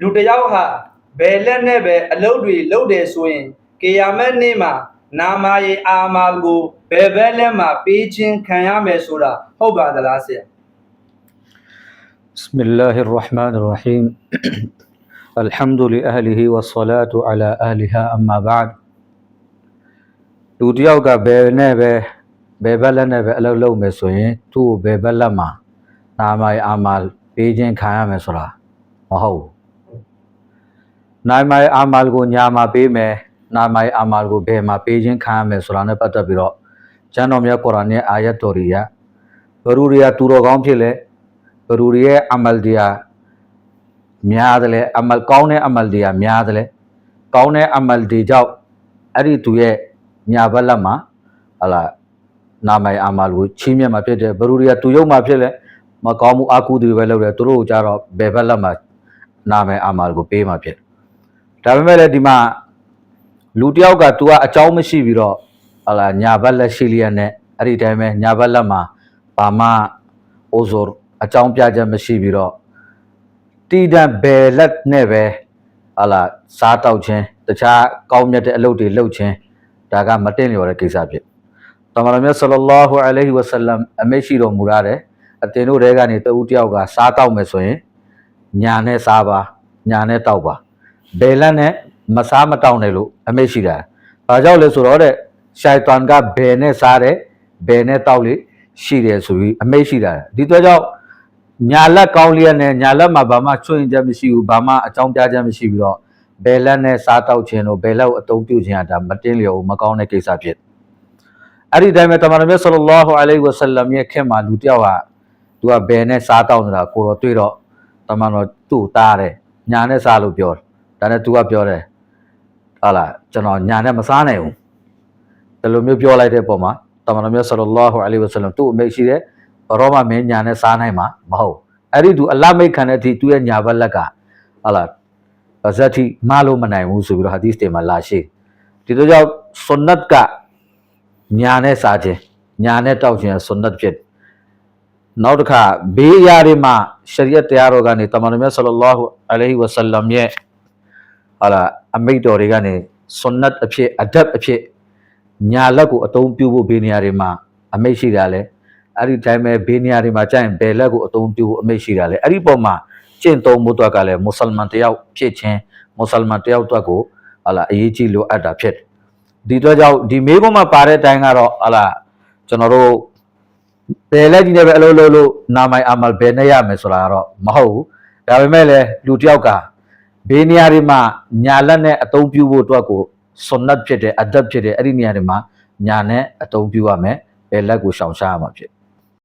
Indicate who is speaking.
Speaker 1: လူတစ်ယောက်ဟာဘယ်လက်နဲ့ပဲအလုပ်တွေလုပ်တယ်ဆိုရင်ကေယာမက်နေ့မှာနာမယေအာမာလ်ကိုဘယ်ဘက်လက်မှာပေးခြင်းခံရမယ်ဆိုတာဟုတ်ပါသလားဆရာ
Speaker 2: بسم الله الرحمن الرحيم الحمد لأهله والصلاة على أهلها أما بعد လူတစ်ယောက်ကဘယ်နဲ့ပဲဘယ်ဘက်လက်နဲ့ပဲအလုပ်လုပ်မယ်ဆိုရင်သူ့ကိုဘယ်ဘက်လက်မှာနာမိုင်အာမာလ်ပေးခြင်းခံရမယ်ဆိုတာမဟုတ်ဘူး နာမိုင်အာမာလ်ကိုညာမှာပေးမယ်နာမိုင်အာမာလ်ကိုဘယ်မှာပေးခြင်းခံရမယ်ဆိုတာနဲ့ပတ်သက်ပြီးတော့ကျမ်းတော်မြတ်ကုရ်အာန်ရဲ့အာယတ်တော်တွေကဘရူတွေကသူတော်ကောင်းဖြစ်လဲဘရူတွေရဲ့အမလ်တရားများတယ်လေအမလ်ကောင်းတဲ့အမလ်တရားများတယ်လေကောင်းတဲ့အမလ်တွေကြောင့်အဲ့ဒီသူရဲ့ညာဘက်လက်မှာဟလာနာမိုင်အာမာလ်ကိုချီးမြှင့်မှာဖြစ်တယ်ဘရူတွေကသူရုပ်မှာဖြစ်လဲမကောင်းမှုအကုသိုလ်ပဲလုပ်တယ်သူတို့ကိုကြတော့ဘယ်ဘက်လက်မှာနာမိုင်အာမာလ်ကိုပေးမှာဖြစ်တယ် ဒါပေမဲ့လည်းဒီမှာလူတစ်ယောက်က तू ကအကြောင်းမရှိပြီးတော့ဟလာညာဘက်လက်ရှိလျက်နဲ့အဲ့ဒီတိုင်းပဲညာဘက်လက်မှာဘာမှအိုဇိုအကြောင်းပြချက်မရှိပြီးတော့တီးတန့်ဘယ်လက်နဲ့ပဲဟလာစားတောက်ခြင်းတခြားကောင်းမြတ်တဲ့အလုပ်တွေလုပ်ခြင်းဒါကမတင်လျော်တဲ့ကိစ္စဖြစ်တမန်တော်မြတ်ဆလလောဟူအလိုင်ဟီဝဆလမ်အမိတ်ရှိတော်မူရတဲ့အတင်တို့တဲကနေတဦးတယောက်ကစားတောက်မယ်ဆိုရင်ညာနဲ့စားပါညာနဲ့တောက်ပါ ဘယ်လက်နဲ့မစားမတောက်နဲ့လို့အမိတ်ရှိတာဘာကြောင့်လဲဆိုတော့တဲ့ရှိုက်တန်ကဘယ်နဲ့စားတယ်ဘယ်နဲ့တောက်လေရှိတယ်ဆိုပြီးအမိတ်ရှိတာဒီတော့ကြောင့်ညာလက်ကောင်းလျက်နဲ့ညာလက်မှာဘာမှချွင်ချက်မရှိဘူးဘာမှအကြောင်းပြချက်မရှိပြီးတော့ဘယ်လက်နဲ့စားတောက်ခြင်းတို့ဘယ်လက်ကိုအသုံးပြုခြင်းကဒါမတင်းလျော်ဘူးမကောင်းတဲ့ကိစ္စဖြစ်အဲ့ဒီတိုင်းပဲတမန်တော်မြတ်ဆလလောဟူအလိုင်ဝဆလမ်ရဲ့ခင်မှာလူတစ်ယောက်ဟာသူကဘယ်နဲ့စားတောက်နေတာကိုတော့တွေ့တော့တမန်တော်သူ့ကိုတားတယ်ညာနဲ့စားလို့ပြောတယ် ဒါနဲ့သူကပြောတယ်ဟာလာကျွန်တော်ညာနဲ့မစားနိုင်ဘူးဒီလိုမျိုးပြောလိုက်တဲ့ပုံမှာတမန်တော်မြတ်ဆလလောဟူအလိုင်ဝဆလမ်သူ့အမိတ်ရှိတယ်ဘရောမမင်းညာနဲ့စားနိုင်မှာမဟုတ်အဲ့ဒီသူအလတ်မိတ်ခံတဲ့အထိသူ့ရဲ့ညာဘက်လက်ကဟာလာဇတ်တိမလို့မနိုင်ဘူးဆိုပြီးတော့ဟာဒီသ်တွေမှာလာရှိဒီတော့ကြောင့်ဆွန်နတ်ကညာနဲ့စားခြင်းညာနဲ့တောက်ခြင်းဆွန်နတ်ဖြစ်နောက်တစ်ခါဘေးအရာတွေမှာရှရီယတ်တရားတော်ကနေတမန်တော်မြတ်ဆလလောဟူအလိုင်ဝဆလမ်ရဲ့ ဟာလာအမိတ်တော်တွေကနေဆွန်နတ်အဖြစ်အဒပ်အဖြစ်ညာလက်ကိုအသုံးပြုဖို့ဘေးနေရာတွေမှာအမိတ်ရှိတာလဲအဲ့ဒီတိုင်းပဲဘေးနေရာတွေမှာကြာရင်ဘယ်လက်ကိုအသုံးပြုဖို့အမိတ်ရှိတာလဲအဲ့ဒီပုံမှာကျင့်သုံးမှုတော့ကလည်းမွတ်စလမန်တယောက်ဖြစ်ခြင်းမွတ်စလမန်တယောက်တော့ကိုဟာလာအရေးကြီးလိုအပ်တာဖြစ်တယ်ဒီတော့ကြောင့်ဒီမေးခွန်းမှာပါတဲ့အတိုင်းကတော့ဟာလာကျွန်တော်တို့ဘယ်လက်ကြီးနဲ့ပဲအလုပ်လုပ်လို့နာမိုင်အမလ်ဘယ်နဲ့ရမယ်ဆိုတာကတော့မဟုတ်ဘူးဒါပေမဲ့လည်းလူတစ်ယောက်က ဘေးနေရာတွေမှာညာလက်နဲ့အသုံးပြုဖို့အတွက်ကိုဆွန်နတ်ဖြစ်တယ်အဒပ်ဖြစ်တယ်အဲ့ဒီနေရာတွေမှာညာနဲ့အသုံးပြုရမယ်ဘယ်လက်ကိုရှောင်ရှားရမှာဖြစ်